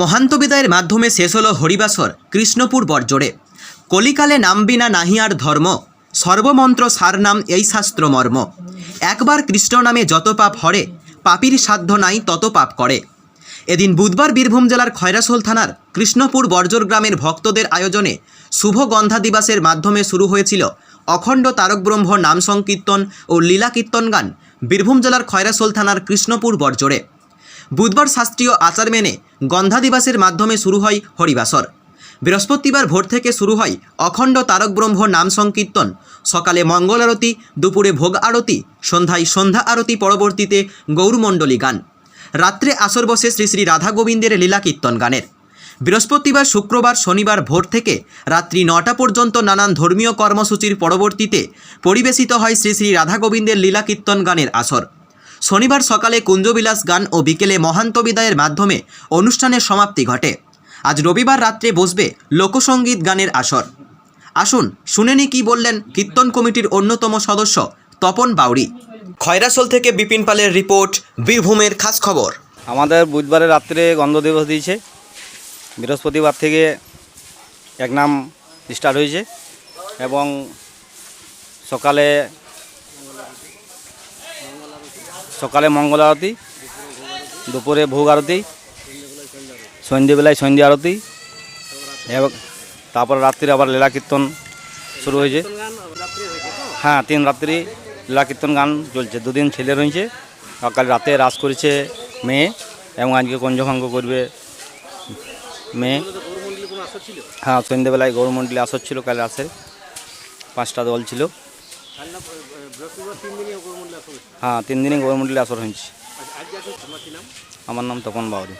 মহান্ত বিদায়ের মাধ্যমে শেষ হলো হরিবাসর কৃষ্ণপুর বর্জরে। কলিকালে নামবিনা নাহিয়ার ধর্ম, সর্বমন্ত্র সার নাম এই শাস্ত্র মর্ম একবার কৃষ্ণ নামে যত পাপ হরে, পাপির সাধ্য নাই তত পাপ করে। এদিন বুধবার বীরভূম জেলার খয়রাসোল থানার কৃষ্ণপুর বর্জর গ্রামের ভক্তদের আয়োজনে শুভ গন্ধা দিবসের মাধ্যমে শুরু হয়েছিল অখণ্ড তারক ব্রহ্ম নাম সংকীর্তন ও লীলা কীর্তন গান বীরভূম জেলার খয়রাসোল থানার কৃষ্ণপুর বর্জরে। বুধবার শাস্ত্রীয় আচার মেনে গন্ধা দিবসের মাধ্যমে শুরু হয় হরিবাসর। বৃহস্পতিবার ভোর থেকে শুরু হয় অখণ্ড তারক ব্রহ্ম নাম সংকীর্তন। সকালে মঙ্গল আরতি, দুপুরে ভোগ আরতি, সন্ধ্যায় সন্ধ্যা আরতি, পরবর্তীতে গৌরমণ্ডলী গান। রাত্রে আসর বসে শ্রী শ্রী রাধা গোবিন্দের লীলা কীর্তন গানের। বৃহস্পতিবার শুক্রবার শনিবার ভোর থেকে রাত্রি নটা পর্যন্ত নানান ধর্মীয় কর্মসূচির পরবর্তীতে পরিবেশিত হয় শ্রী শ্রী রাধা গোবিন্দের লীলা কীর্তন গানের আসর। শনিবার সকালে কুঞ্জবিলাস গান ও বিকেলে মহান্ত বিদায়ের মাধ্যমে অনুষ্ঠানের সমাপ্তি ঘটে। আজ রবিবার রাত্রে বসবে লোকসঙ্গীত গানের আসর। আসুন শুনেনি কি বললেন কীর্তন কমিটির অন্যতম সদস্য তপন বাউরি খয়রাসোল থেকে বিপিন পালের রিপোর্ট, বীরভূমের খাস খবর। আমাদের বুধবারে রাত্রে গন্ধ দিবস দিয়েছে। বৃহস্পতিবার থেকে এক নাম স্টার্ট হয়েছে এবং সকালে সকালে মঙ্গল আরতি, দুপুরে ভোগ আরতি, সন্ধ্যেবেলায় সন্ধ্যা আরতি, এবং তারপর রাত্রে আবার লীলা কীর্তন শুরু হয়েছে। হ্যাঁ তিন রাত্রি লীলা কীর্তন গান চলছে, দুদিন ছেলে রয়েছে সকাল রাতে রাস করেছে মেয়ে, এবং আজকে কঞ্জভঙ্গ করবে মেয়ে। হ্যাঁ সন্ধ্যেবেলায় গৌরমন্ডলী আসর ছিল, কাল রাসের পাঁচটা দল ছিল। হ্যাঁ তিন দিনই গোবরমুন্ডলে আসর হয়েছি। আমার নাম তপন বাউরি।